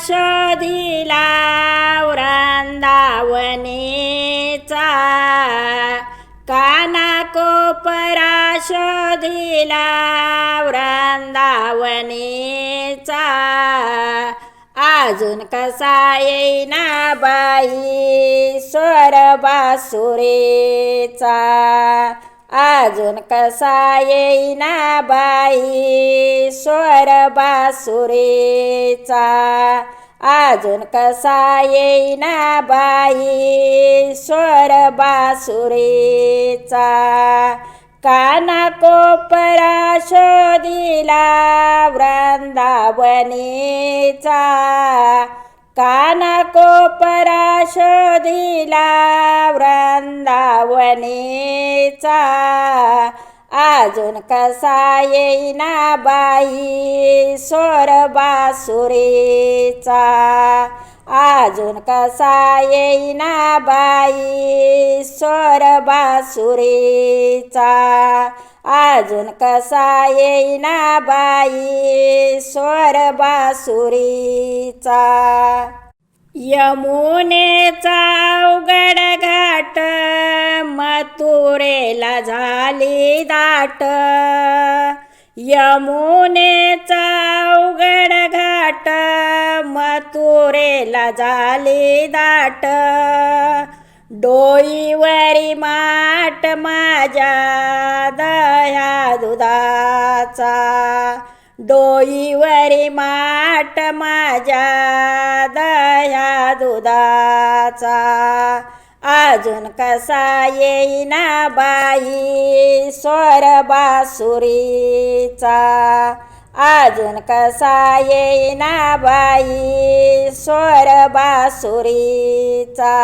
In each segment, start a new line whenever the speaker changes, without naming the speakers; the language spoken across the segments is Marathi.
शोधिला वृंदावनेचा. काना कोपरा शोधिला वृंदावनेचा. अजून कसा येईना बाई स्वर बासुरेचा अजून कसा येईना बाई स्वर बासुरेचा अजून कसा येईना बाई स्वर बासुरीचा? काना कोपरा शोधिला वृंदावनीचा. काना कोपरा शोधिला वृंदावनीचा. अजून कसा येईना बाई स्वर बासुरीचा अजून कसा येईना बाई स्वर बासुरीचा अजून कसा येईना बाई स्वर बासुरीचा यमुनेचा उघड घाट तुरेला झाली दाट. यमुनेचा उघड घाट मथुरेला झाली दाट. डोईवरी माट माझ्या दया दुधाचा. डोईवरी माट माझ्या दया दुधाचा. अजून कसा येईना बाई स्वर बासुरीचा अजून कसा येईना बाई स्वर बासुरीचा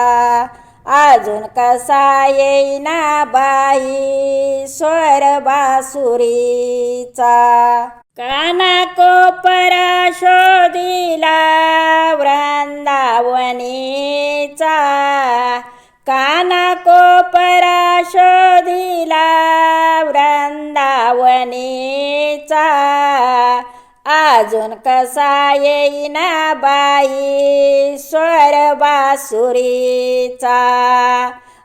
अजून कसा येईना बाई स्वर बासुरीचा काना कोपरा शोधिला वृंदावनीचा. काना कोपरा शोधिला वृंदावनीचा. अजून कसा येईना बाई स्वर बासुरीचा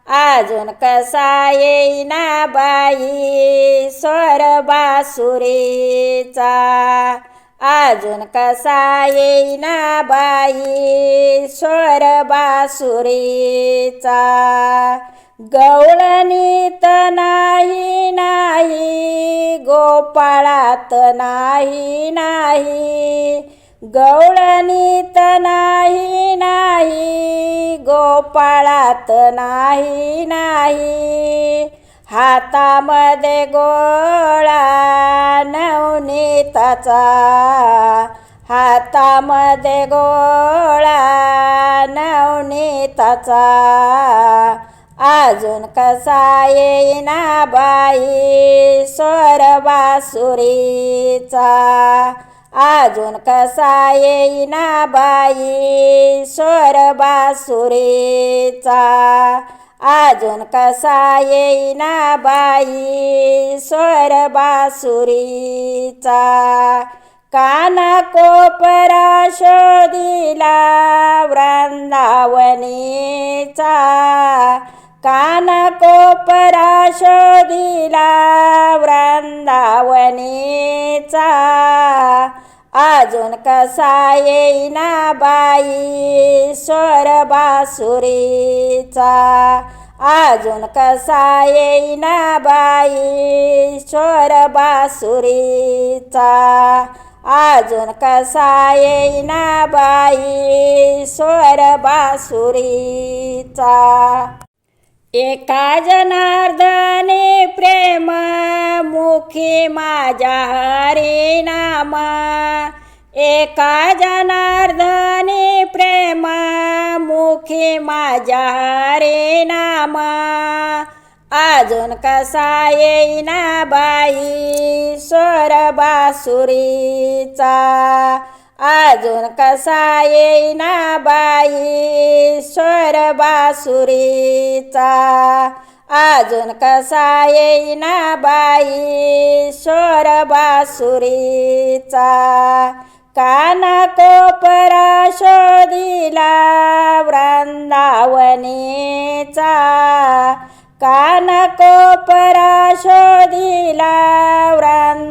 अजून कसा येईना बाई स्वर बासुरीचा अजून कसा येईना बाई स्वर बासुरीचा? गवळणीत नाही नाही गोपाळात नाही नाही. गवळणीत नाही नाही गोपाळात नाही नाही. हातामध्ये गोळा नवनीताचा. हातामध्ये गोळा नवनीताचा. अजून कसा येईना बाई स्वर बासुरीचा. अजून कसा येईना बाई स्वर बासुरीचा. अजून कसा येईना बाई स्वर बासुरीचा. काना कोपरा शोधिला वृंदावनीचा. काना कोपरा शोधिला वृंदावनीचा. अजून कसा येईना बाई? स्वर बासुरीचा. अजून कसा येईना बाई? स्वर बासुरीचा. अजून कसा येईना बाई? स्वर बासुरीचा. एका जनार्दने प्रेम मुखी माझ्या हरी एका जनार्दने प्रेमा मुखी माझ्या हरी नामा. अजून कसा येईना बाई स्वर बासुरीचा. अजून कसा येईना बाई स्वर बासुरीचा. अजून कसा येईना बाई स्वर बासुरीचा. काना कोपरा शोधिला वृंदावनेचा काना कोपरा शोधिला वृंदावनेचा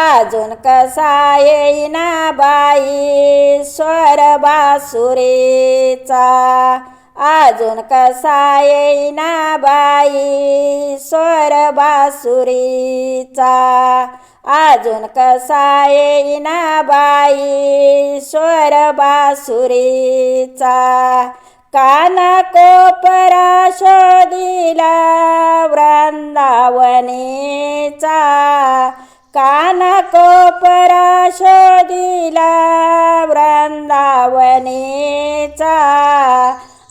अजून कसा येईना बाई स्वर बासुरेचा अजून कसा येईना बाई स्वर बासुरीचा? अजून कसा येईना बाई स्वर बासुरीचा? काना कोपरा शोधिला वृंदावनेचा? काना कोपरा शोधिला वृंदावनेचा?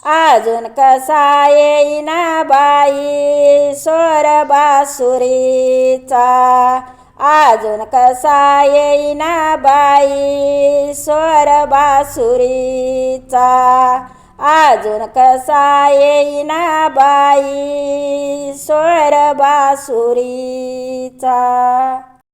अजून कसा येईना बाई स्वर बासुरीचा? अजून कसा येईना बाई स्वर बासुरीचा? अजून कसा येईना बाई स्वर बासुरीचा?